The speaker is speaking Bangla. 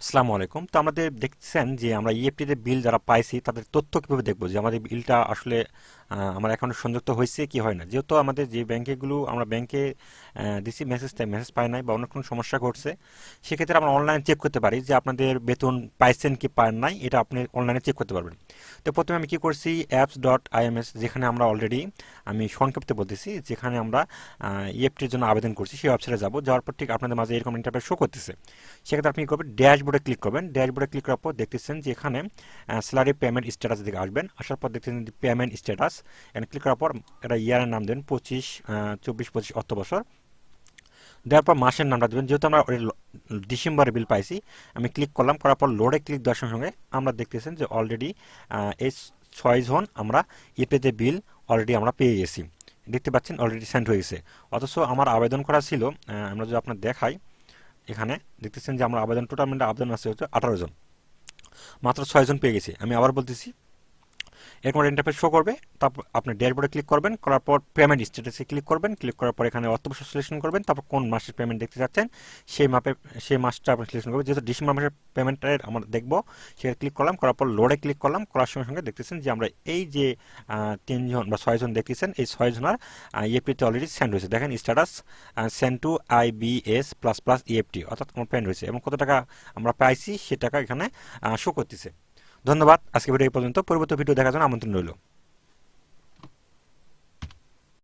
আসসালামু আলাইকুম। তো আমাদের দেখছেন যে আমরা ইএফটিতে বিল যারা পাইছি, তাদের তথ্য কীভাবে দেখব? যে আমাদের বিলটা আসলে আমার অ্যাকাউন্টে সংযুক্ত হয়েছে, কি হয় না? যেহেতু আমাদের যে ব্যাংকেগুলো আমরা ব্যাংকে দিছি মেসেজ তাই মেসেজ পাই নাই বা অন্য কোনো সমস্যা ঘটছে, সেক্ষেত্রে আমরা অনলাইনে চেক করতে পারি যে আপনাদের বেতন পাইছেন কি পান নাই, এটা আপনি অনলাইনে চেক করতে পারবেন। তো প্রথমে আমি কি করছি অ্যাপস ডট আইএমএস যেখানে আমরা অলরেডি আমি সংক্ষিপ্ত বলতেছি, যেখানে আমরা ইএফটির জন্য আবেদন করছি, সেই ওয়েবসাইটে যাব, যাওয়ার পর ঠিক আপনাদের মাঝে এরকম ইন্টারফেস শো করতেছে। সেক্ষেত্রে আপনি কি করবেন ড্যাশবোর্ডে ক্লিক করবেন ড্যাশবোর্ডে ক্লিক করার পর দেখতেছেন যে এখানে স্যালারি পেমেন্ট স্ট্যাটাস দিকে আসবেন, আসার পর দেখতেছেন পেমেন্ট স্ট্যাটাস এখানে ক্লিক করার পর এটা ইয়ারের নাম দেবেন পঁচিশ চব্বিশ, পঁচিশ অর্থ বছর দেওয়ার পর মাসের নামটা দেবেন। যেহেতু আমরা ডিসেম্বরে বিল পাইছি, আমি ক্লিক করলাম, করার পর লোডে ক্লিক দেওয়ার সঙ্গে সঙ্গে আমরা দেখতেছেন যে অলরেডি এই ছয় জন আমরা ইপেতে বিল অলরেডি আমরা পেয়ে গেছি। দেখতে পাচ্ছেন অলরেডি সেন্ড হয়ে গেছে। অথচ আমার আবেদন করা ছিল আমরা যদি আপনার দেখাই, এখানে দেখতেছেন যে আমরা আবেদন টোটাল আবেদন আছে হচ্ছে আঠারো জন। মাত্র ছয়জন পেয়ে গেছি। আমি আবার বলতেছি এরকম ইন্টারফেস শো করবে, তারপর আপনি ড্যাশবোর্ডে ক্লিক করবেন, করার পর পেমেন্ট স্ট্যাটাসে ক্লিক করবেন ক্লিক করার পর এখানে অর্থবর্ষ সিলেকশন করবেন, তারপর কোন মাসের পেমেন্ট দেখতে চাচ্ছেন সেই মাপে সেই মাসটা আপনি সিলেকশন করবেন, যেহেতু ডিসেম্বর মাসের পেমেন্টের আমরা দেখব সেখানে ক্লিক করলাম, করার পর লোডে ক্লিক করলাম, করার সঙ্গে সঙ্গে দেখতেছেন যে আমরা এই যে তিনজন বা ছয়জন দেখতেছেন, এই ছয়জনের ইএফটিতে অলরেডি সেন্ড হয়েছে। দেখেন status send to IBS plus plus EFT অর্থাৎ আমার পেমেন্ট হয়েছে। এবং কত টাকা আমরা পাইছি, সে টাকা এখানে শো করতেছে। ধন্যবাদ। আজকে ভিডিও এই পর্যন্ত। পরবর্তী ভিডিও দেখার জন্য আমন্ত্রণ রইল।